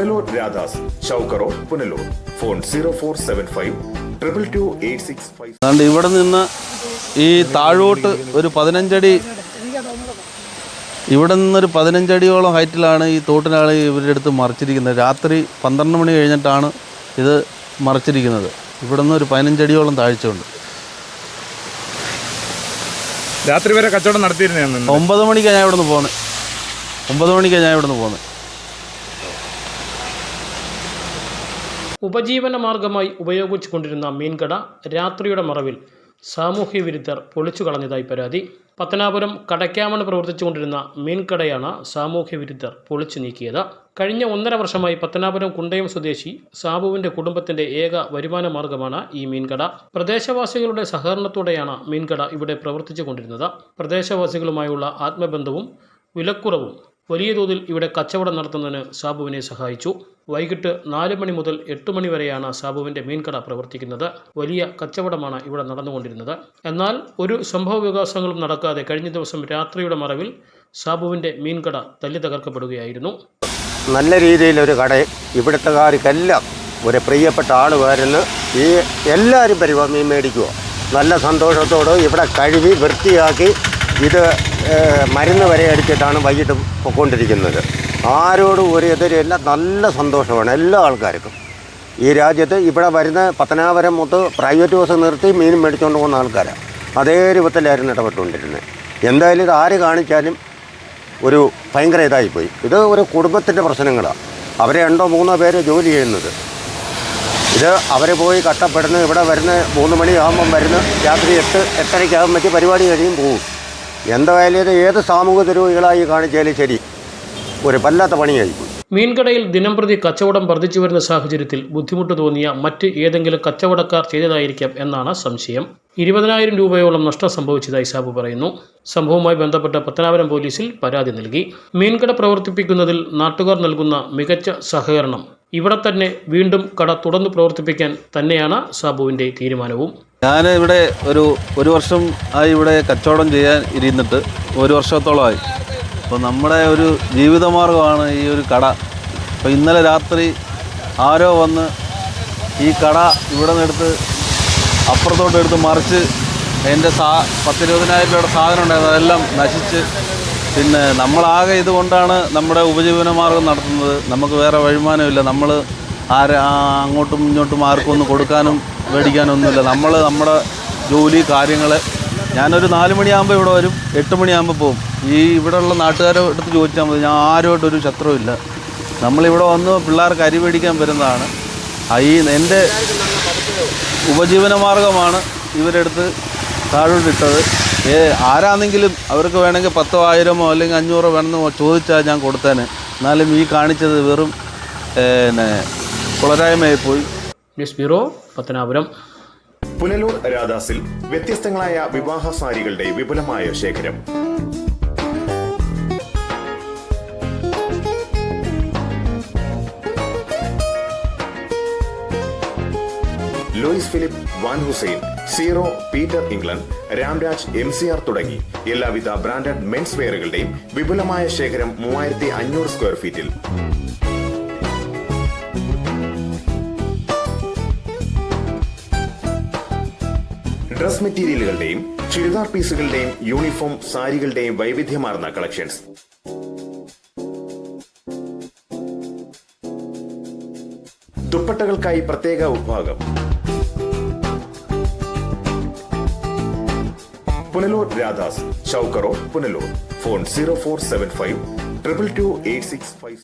Punalur Radhas ചൗക്കറോ Punalur. Phone zero four seven five triple two eight six five അതുകൊണ്ട് ഇവിടെ നിന്ന് ഈ താഴോട്ട് ഒരു പതിനഞ്ചടി ഇവിടെ നിന്നൊരു പതിനഞ്ചടിയോളം ഹൈറ്റിലാണ് ഈ തോട്ടിനാളി ഇവരുടെ അടുത്ത് മറിച്ചിരിക്കുന്നത്. രാത്രി പന്ത്രണ്ട് മണി കഴിഞ്ഞിട്ടാണ് ഇത് മറിച്ചിരിക്കുന്നത്. ഇവിടെ നിന്ന് ഒരു പതിനഞ്ചടിയോളം താഴ്ചയുണ്ട്. രാത്രി വരെ കച്ചവടം നടത്തിയിരുന്നേ ഒമ്പത് മണിക്കാണ് ഞാൻ ഇവിടെ നിന്ന് പോകുന്നത് ഒമ്പത് മണിക്കാണ് ഞാൻ ഇവിടെ നിന്ന് പോകുന്നത് ഉപജീവന മാർഗമായി ഉപയോഗിച്ചുകൊണ്ടിരുന്ന മീൻകട രാത്രിയുടെ മറവിൽ സാമൂഹ്യ വിരുദ്ധർ പൊളിച്ചു കളഞ്ഞതായി പരാതി. പത്തനാപുരം കടയ്ക്കാമണ് പ്രവർത്തിച്ചുകൊണ്ടിരുന്ന മീൻകടയാണ് സാമൂഹ്യ വിരുദ്ധർ പൊളിച്ചു നീക്കിയത്. കഴിഞ്ഞ ഒന്നര വർഷമായി പത്തനാപുരം കുണ്ടയം സ്വദേശി സാബുവിന്റെ കുടുംബത്തിന്റെ ഏക വരുമാന മാർഗമാണ് ഈ മീൻകട. പ്രദേശവാസികളുടെ സഹകരണത്തോടെയാണ് മീൻകട ഇവിടെ പ്രവർത്തിച്ചു കൊണ്ടിരുന്നത് പ്രദേശവാസികളുമായുള്ള ആത്മബന്ധവും വിലക്കുറവും വലിയ തോതിൽ ഇവിടെ കച്ചവടം നടത്തുന്നതിന് സാബുവിനെ സഹായിച്ചു. വൈകിട്ട് നാല് മണി മുതൽ എട്ട് മണി വരെയാണ് സാബുവിന്റെ മീൻകട പ്രവർത്തിക്കുന്നത്. വലിയ കച്ചവടമാണ് ഇവിടെ നടന്നുകൊണ്ടിരുന്നത്. എന്നാൽ ഒരു സംഭവ വികാസങ്ങളും നടക്കാതെ കഴിഞ്ഞ ദിവസം രാത്രിയുടെ മറവിൽ സാബുവിന്റെ മീൻകട തല്ലി തകർക്കപ്പെടുകയായിരുന്നു. നല്ല രീതിയിലൊരു കട ഇവിടുത്തുകാർക്കെല്ലാം ഒരു പ്രിയപ്പെട്ട ആൾ വരുന്ന്. ഈ എല്ലാവരും വരുമ്പോൾ മീൻ മേടിക്കുക നല്ല സന്തോഷത്തോടെ ഇവിടെ കഴുകി വൃത്തിയാക്കി ഇത് മരുന്ന് വരെ അടിച്ചിട്ടാണ് വൈകിട്ട് പൊയ്ക്കൊണ്ടിരിക്കുന്നത് ആരോടും ഒരു എതിരില്ല നല്ല സന്തോഷമാണ് എല്ലാ ആൾക്കാർക്കും. ഈ രാജ്യത്ത് ഇവിടെ വരുന്ന പത്തനാപുരം മൊത്ത് പ്രൈവറ്റ് ബസ് നിർത്തി മീൻ മേടിച്ചുകൊണ്ട് പോകുന്ന ആൾക്കാരാണ് അതേ രൂപത്തിലായിരുന്നു ഇടപെട്ടുകൊണ്ടിരുന്നത്. എന്തായാലും ഇത് ആര് കാണിച്ചാലും ഒരു ഭയങ്കര ഇതായിപ്പോയി. ഇത് ഒരു കുടുംബത്തിന്റെ പ്രശ്നങ്ങളാണ് അവരെ രണ്ടോ മൂന്നോ പേര് ജോലി ചെയ്യുന്നത്. ഇത് അവർ പോയി കട്ടപ്പെടുന്ന ഇവിടെ വരുന്ന മൂന്ന് മണിയാകുമ്പം വരുന്ന രാത്രി എട്ട് എട്ടരയ്ക്കാകുമ്പോഴേക്ക് പരിപാടി കഴിയും പോവും. എന്തായാലും ഇത് ഏത് സാമൂഹിക ദ്രോഹികളായി കാണിച്ചാലും ശരി. ഒരു വല്ലാത്ത പണിയായിപ്പോയി മീൻകടയിൽ ദിനംപ്രതി കച്ചവടം വർദ്ധിച്ചു വരുന്ന സാഹചര്യത്തിൽ ബുദ്ധിമുട്ട് തോന്നിയ മറ്റ് ഏതെങ്കിലും കച്ചവടക്കാർ ചെയ്തതായിരിക്കാം എന്നാണ് സംശയം. ഇരുപതിനായിരം രൂപയോളം നഷ്ടം സംഭവിച്ചതായി സാബു പറയുന്നു. സംഭവവുമായി ബന്ധപ്പെട്ട പത്തനാപുരം പോലീസിൽ പരാതി നൽകി. മീൻകട പ്രവർത്തിപ്പിക്കുന്നതിൽ നാട്ടുകാർ നൽകുന്ന മികച്ച സഹകരണം ഇവിടെ തന്നെ വീണ്ടും കട തുടർന്ന് പ്രവർത്തിപ്പിക്കാൻ തന്നെയാണ് സാബുവിന്റെ തീരുമാനവും. ഞാൻ ഇവിടെ ഒരു ഒരു വർഷം ആയി ഇവിടെ കച്ചവടം ചെയ്യാൻ ഇരുന്നിട്ട് ഒരു വർഷത്തോളമായി. അപ്പോൾ നമ്മുടെ ഒരു ജീവിതമാർഗമാണ് ഈ ഒരു കട. അപ്പോൾ ഇന്നലെ രാത്രി ആരോ വന്ന് ഈ കട ഇവിടെ നിന്നെടുത്ത് അപ്പുറത്തോട്ട് എടുത്ത് മറിച്ച് എന്റെ സാ പത്തിരുപതിനായിരം രൂപയുടെ സാധനം ഉണ്ടായിരുന്നു. അതെല്ലാം നശിച്ച്. പിന്നെ നമ്മളാകെ ഇതുകൊണ്ടാണ് നമ്മുടെ ഉപജീവന മാർഗം നടത്തുന്നത്. നമുക്ക് വേറെ വരുമാനമില്ല. നമ്മൾ ആരെ അങ്ങോട്ടും ഇങ്ങോട്ടും ആർക്കും ഒന്നും കൊടുക്കാനും മേടിക്കാനും ഒന്നുമില്ല നമ്മൾ നമ്മുടെ ജോലി കാര്യങ്ങൾ ഞാനൊരു നാല് മണിയാകുമ്പോൾ ഇവിടെ വരും. എട്ട് മണിയാകുമ്പോൾ പോകും ഈ ഇവിടെയുള്ള നാട്ടുകാരെ അടുത്ത് ചോദിച്ചാൽ മതി. ഞാൻ ആരുമായിട്ടൊരു ശത്രുവില്ല നമ്മളിവിടെ വന്ന് പിള്ളേർക്ക് അരി മേടിക്കാൻ വരുന്നതാണ്. ഈ എന്റെ ഉപജീവന മാർഗമാണ് ഇവരെടുത്ത് താഴോട്ടിട്ടത് ഏ ആരാണെങ്കിലും അവർക്ക് വേണമെങ്കിൽ പത്തോ ആയിരമോ അല്ലെങ്കിൽ അഞ്ഞൂറോ വേണമെന്ന് ചോദിച്ചാൽ ഞാൻ കൊടുത്തേനെ. എന്നാലും ഈ കാണിച്ചത് വെറും പിന്നെ കുളരായ്മയായിപ്പോയി ന്യൂസ് ബ്യൂറോ പത്തനാപുരം. പുനലൂർ രാധാസിൽ വ്യത്യസ്തങ്ങളായ വിവാഹ സാരികളുടെ വിപുലമായ ശേഖരം. Louis Philippe Van Heusen zero Peter England Ramraj M C R തുടങ്ങി. എല്ലാവിധ ബ്രാൻഡഡ് മെൻസ് വെയറുകളുടെയും വിപുലമായ ശേഖരം മൂവായിരത്തി അഞ്ഞൂറ് സ്ക്വയർ ഫീറ്റിൽ. ഡ്രസ് മെറ്റീരിയലുകളുടെയും ചുരിദാർ പീസുകളുടെയും യൂണിഫോം സാരികളുടെയും വൈവിധ്യമാർന്ന കളക്ഷൻസ്. ദുപ്പട്ടകൾക്കായി പ്രത്യേക വിഭാഗം. Punalur Radhas ചൗക്കറോ Punalur phone zero four seven five triple two eight six five